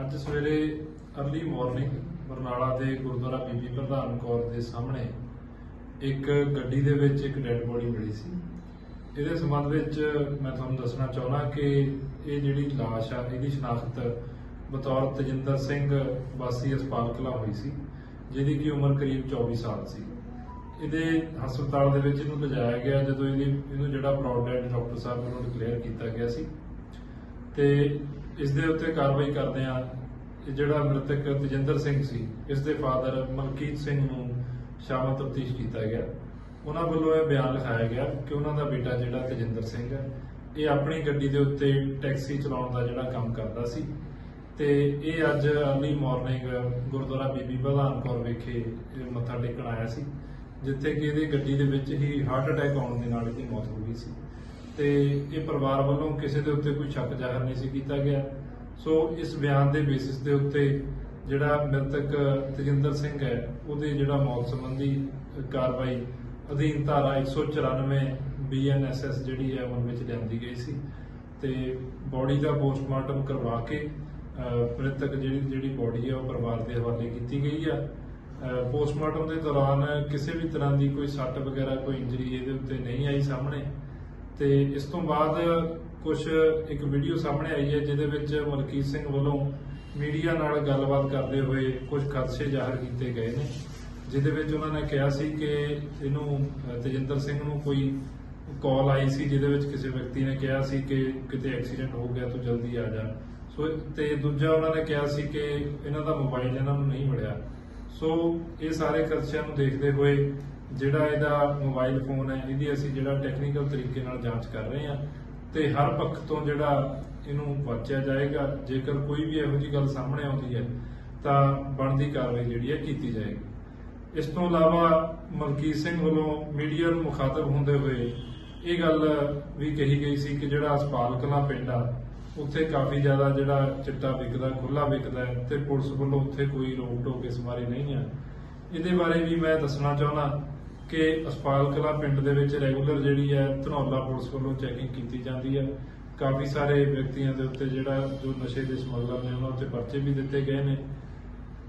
ਅੱਜ ਸਵੇਰੇ early morning Barnala ਦੇ ਗੁਰਦੁਆਰਾ ਬੀਬੀ ਪ੍ਰਧਾਨ ਕੌਰ ਦੇ ਸਾਹਮਣੇ ਇੱਕ ਗੱਡੀ ਦੇ ਵਿੱਚ ਇੱਕ ਡੈੱਡ ਬੋਡੀ ਮਿਲੀ ਸੀ। ਇਹਦੇ ਸੰਬੰਧ ਵਿੱਚ ਮੈਂ ਤੁਹਾਨੂੰ ਦੱਸਣਾ ਚਾਹੁੰਦਾ ਕਿ ਇਹ ਜਿਹੜੀ ਲਾਸ਼ ਆ, ਇਹਦੀ ਸ਼ਨਾਖਤ ਬਤੌਰ ਤਜਿੰਦਰ ਸਿੰਘ ਵਾਸੀ ਹਸਪਤਾਲ ਕਲਾ ਹੋਈ ਸੀ, ਜਿਹਦੀ ਕਿ ਉਮਰ ਕਰੀਬ 24 ਸਾਲ ਸੀ। ਇਹਦੇ ਹਸਪਤਾਲ ਦੇ ਵਿੱਚ ਇਹਨੂੰ ਲਿਜਾਇਆ ਗਿਆ ਜਦੋਂ ਇਹਦੀ, ਇਹਨੂੰ ਜਿਹੜਾ ਬ੍ਰੌਡ ਡਾਕਟਰ ਸਾਹਿਬ ਵੱਲੋਂ ਡਿਕਲੇਅਰ ਕੀਤਾ ਗਿਆ ਸੀ। ਤੇ ਇਸ ਦੇ ਉੱਤੇ ਕਾਰਵਾਈ ਕਰਦੇ ਆ ਜਿਹੜਾ ਮ੍ਰਿਤਕ ਤਜਿੰਦਰ ਸਿੰਘ ਸੀ, ਇਸ ਦੇ ਫਾਦਰ ਮਲਕੀਤ ਸਿੰਘ ਨੂੰ ਸ਼ਾਮਲ ਤਫਤੀਸ਼ ਕੀਤਾ ਗਿਆ। ਉਹਨਾਂ ਵੱਲੋਂ ਇਹ ਬਿਆਨ ਲਿਖਾਇਆ ਗਿਆ ਕਿ ਉਹਨਾਂ ਦਾ ਬੇਟਾ ਜਿਹੜਾ ਤਜਿੰਦਰ ਸਿੰਘ ਹੈ, ਇਹ ਆਪਣੀ ਗੱਡੀ ਦੇ ਉੱਤੇ ਟੈਕਸੀ ਚਲਾਉਣ ਦਾ ਜਿਹੜਾ ਕੰਮ ਕਰਦਾ ਸੀ ਤੇ ਇਹ ਅੱਜ ਅਰਲੀ ਮਾਰਨਿੰਗ ਗੁਰਦੁਆਰਾ ਬੀਬੀ ਪ੍ਰਧਾਨ ਕੌਰ ਵਿਖੇ ਮੱਥਾ ਟੇਕਣ ਆਇਆ ਸੀ, ਜਿੱਥੇ ਕਿ ਇਹਦੀ ਗੱਡੀ ਦੇ ਵਿੱਚ ਹੀ ਹਾਰਟ ਅਟੈਕ ਆਉਣ ਦੇ ਨਾਲ ਇਹਦੀ ਮੌਤ ਹੋ ਗਈ ਸੀ। ਤੇ ਇਹ ਪਰਿਵਾਰ ਵੱਲੋਂ ਕਿਸੇ ਦੇ ਉੱਤੇ ਕੋਈ ਸ਼ੱਕ ਜ਼ਾਹਰ ਨਹੀਂ ਸੀ ਕੀਤਾ ਗਿਆ। ਸੋ ਇਸ ਬਿਆਨ ਦੇ ਬੇਸਿਸ ਦੇ ਉੱਤੇ ਜਿਹੜਾ ਮ੍ਰਿਤਕ ਤਜਿੰਦਰ ਸਿੰਘ ਹੈ, ਉਹਦੇ ਜਿਹੜਾ ਮੌਤ ਸੰਬੰਧੀ ਕਾਰਵਾਈ ਅਧੀਨ ਧਾਰਾ 194 ਬੀਐਨਐਸਐਸ ਜਿਹੜੀ ਹੈ ਉਹਨਾਂ ਵਿੱਚ ਲਿਆਂਦੀ ਗਈ ਸੀ। ਤੇ ਬੋਡੀ ਦਾ ਪੋਸਟਮਾਰਟਮ ਕਰਵਾ ਕੇ ਮ੍ਰਿਤਕ ਜਿਹੜੀ ਜਿਹੜੀ ਬੋਡੀ ਹੈ, ਉਹ ਪਰਿਵਾਰ ਦੇ ਹਵਾਲੇ ਕੀਤੀ ਗਈ ਆ। ਪੋਸਟਮਾਰਟਮ ਦੇ ਦੌਰਾਨ ਕਿਸੇ ਵੀ ਤਰ੍ਹਾਂ ਦੀ ਕੋਈ ਸੱਟ ਵਗੈਰਾ, ਕੋਈ ਇੰਜਰੀ ਇਹਦੇ ਉੱਤੇ ਨਹੀਂ ਆਈ ਸਾਹਮਣੇ। ਤੇ ਇਸ ਤੋਂ ਬਾਅਦ ਕੁਝ ਇੱਕ ਵੀਡੀਓ ਸਾਹਮਣੇ ਆਈ ਹੈ, ਜਿਹਦੇ ਵਿੱਚ ਮਲਕੀਤ ਸਿੰਘ ਵੱਲੋਂ ਮੀਡੀਆ ਨਾਲ ਗੱਲਬਾਤ ਕਰਦੇ ਹੋਏ ਕੁਝ ਖਦਸ਼ੇ ਜ਼ਾਹਰ ਕੀਤੇ ਗਏ ਨੇ, ਜਿਹਦੇ ਵਿੱਚ ਉਹਨਾਂ ਨੇ ਕਿਹਾ ਸੀ ਕਿ ਇਹਨੂੰ ਤੇਜਿੰਦਰ ਸਿੰਘ ਨੂੰ ਕੋਈ ਕਾਲ ਆਈ ਸੀ, ਜਿਹਦੇ ਵਿੱਚ ਕਿਸੇ ਵਿਅਕਤੀ ਨੇ ਕਿਹਾ ਸੀ ਕਿ ਕਿਤੇ ਐਕਸੀਡੈਂਟ ਹੋ ਗਿਆ ਤੂੰ ਜਲਦੀ ਆ ਜਾ। ਸੋ, ਤੇ ਦੂਜਾ ਉਹਨਾਂ ਨੇ ਕਿਹਾ ਸੀ ਕਿ ਇਹਨਾਂ ਦਾ ਮੋਬਾਈਲ ਇਹਨਾਂ ਨੂੰ ਨਹੀਂ ਮਿਲਿਆ। ਸੋ, ਇਹ ਸਾਰੇ ਖਦਸ਼ਿਆਂ ਨੂੰ ਦੇਖਦੇ ਹੋਏ ਜਿਹੜਾ ਇਹਦਾ ਮੋਬਾਈਲ ਫੋਨ ਹੈ, ਇਹਦੀ ਅਸੀਂ ਜਿਹੜਾ ਟੈਕਨੀਕਲ ਤਰੀਕੇ ਨਾਲ ਜਾਂਚ ਕਰ ਰਹੇ ਹਾਂ ਤੇ ਹਰ ਪੱਖ ਤੋਂ ਜਿਹੜਾ ਇਹਨੂੰ ਵਾਚਿਆ ਜਾਏਗਾ, ਜੇਕਰ ਕੋਈ ਵੀ ਇਹੋ ਜਿਹੀ ਗੱਲ ਸਾਹਮਣੇ ਆਉਂਦੀ ਹੈ, ਤਾਂ ਬਣਦੀ ਕਾਰਵਾਈ ਜਿਹੜੀ ਹੈ ਕੀਤੀ ਜਾਏਗੀ। ਇਸ ਤੋਂ ਇਲਾਵਾ ਮਲਕੀਤ ਸਿੰਘ ਵੱਲੋਂ ਮੀਡੀਆ ਨੂੰ ਮੁਖਾਤਬ ਹੁੰਦੇ ਹੋਏ ਇਹ ਗੱਲ ਵੀ ਕਹੀ ਗਈ ਸੀ ਕਿ ਜਿਹੜਾ ਹਸਪਾਲ ਕਲਾਂ ਪਿੰਡ ਆ, ਉੱਥੇ ਕਾਫੀ ਜ਼ਿਆਦਾ ਜਿਹੜਾ ਚਿੱਟਾ ਵਿਕਦਾ ਖੁੱਲਾ ਵਿਕਦਾ ਹੈ ਤੇ ਪੁਲਿਸ ਵੱਲੋਂ ਉੱਥੇ ਕੋਈ ਰੋਕ ਟੋਕ ਇਸ ਬਾਰੇ ਨਹੀਂ ਆ ਇਹਦੇ ਬਾਰੇ ਵੀ ਮੈਂ ਦੱਸਣਾ ਚਾਹੁੰਦਾ ਕਿ ਹਸਪਾਲ ਕਲਾਂ ਪਿੰਡ ਦੇ ਵਿੱਚ ਰੈਗੂਲਰ ਜਿਹੜੀ ਹੈ ਧਨੌਲਾ ਪੁਲਿਸ ਵੱਲੋਂ ਚੈਕਿੰਗ ਕੀਤੀ ਜਾਂਦੀ ਹੈ। ਕਾਫੀ ਸਾਰੇ ਵਿਅਕਤੀਆਂ ਦੇ ਉੱਤੇ ਜਿਹੜਾ ਜੋ ਨਸ਼ੇ ਦੇ ਸਮਗਲਰ ਨੇ, ਉਹਨਾਂ ਉੱਤੇ ਪਰਚੇ ਵੀ ਦਿੱਤੇ ਗਏ ਨੇ।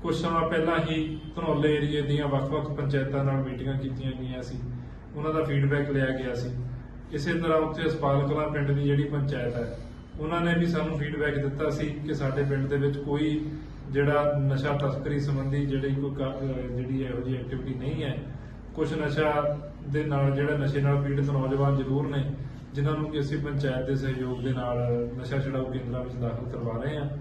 ਕੁਝ ਸਮਾਂ ਪਹਿਲਾਂ ਹੀ ਧਨੌਲੇ ਏਰੀਏ ਦੀਆਂ ਵੱਖ-ਵੱਖ ਪੰਚਾਇਤਾਂ ਨਾਲ ਮੀਟਿੰਗਾਂ ਕੀਤੀਆਂ ਗਈਆਂ ਸੀ। ਉਹਨਾਂ ਦਾ ਫੀਡਬੈਕ ਲਿਆ ਗਿਆ ਸੀ। ਇਸੇ ਤਰ੍ਹਾਂ ਉੱਥੇ ਹਸਪਾਲ ਕਲਾਂ ਪਿੰਡ ਦੀ ਜਿਹੜੀ ਪੰਚਾਇਤ ਹੈ, ਉਹਨਾਂ ਨੇ ਵੀ ਸਾਨੂੰ ਫੀਡਬੈਕ ਦਿੱਤਾ ਸੀ ਕਿ ਸਾਡੇ ਪਿੰਡ ਦੇ ਵਿੱਚ ਕੋਈ ਜਿਹੜਾ ਨਸ਼ਾ ਤਸਕਰੀ ਸੰਬੰਧੀ ਜਿਹੜੀ ਕੋਈ ਕਾ- ਜਿਹੜੀ ਇਹੋ ਜਿਹੀ ਐਕਟੀਵਿਟੀ ਨਹੀਂ ਹੈ। ਕੁਝ ਨਸ਼ਾ ਦੇ ਨਾਲ, ਜਿਹੜਾ ਨਸ਼ੇ ਨਾਲ ਪੀੜਤ ਨੌਜਵਾਨ ਜ਼ਰੂਰ ਨੇ, ਜਿਨ੍ਹਾਂ ਨੂੰ ਕਿ ਅਸੀਂ ਪੰਚਾਇਤ ਦੇ ਸਹਿਯੋਗ ਦੇ ਨਾਲ ਨਸ਼ਾ ਛਡਾਊ ਕੇਂਦਰਾਂ ਵਿੱਚ ਦਾਖਲ ਕਰਵਾ ਰਹੇ ਹਾਂ।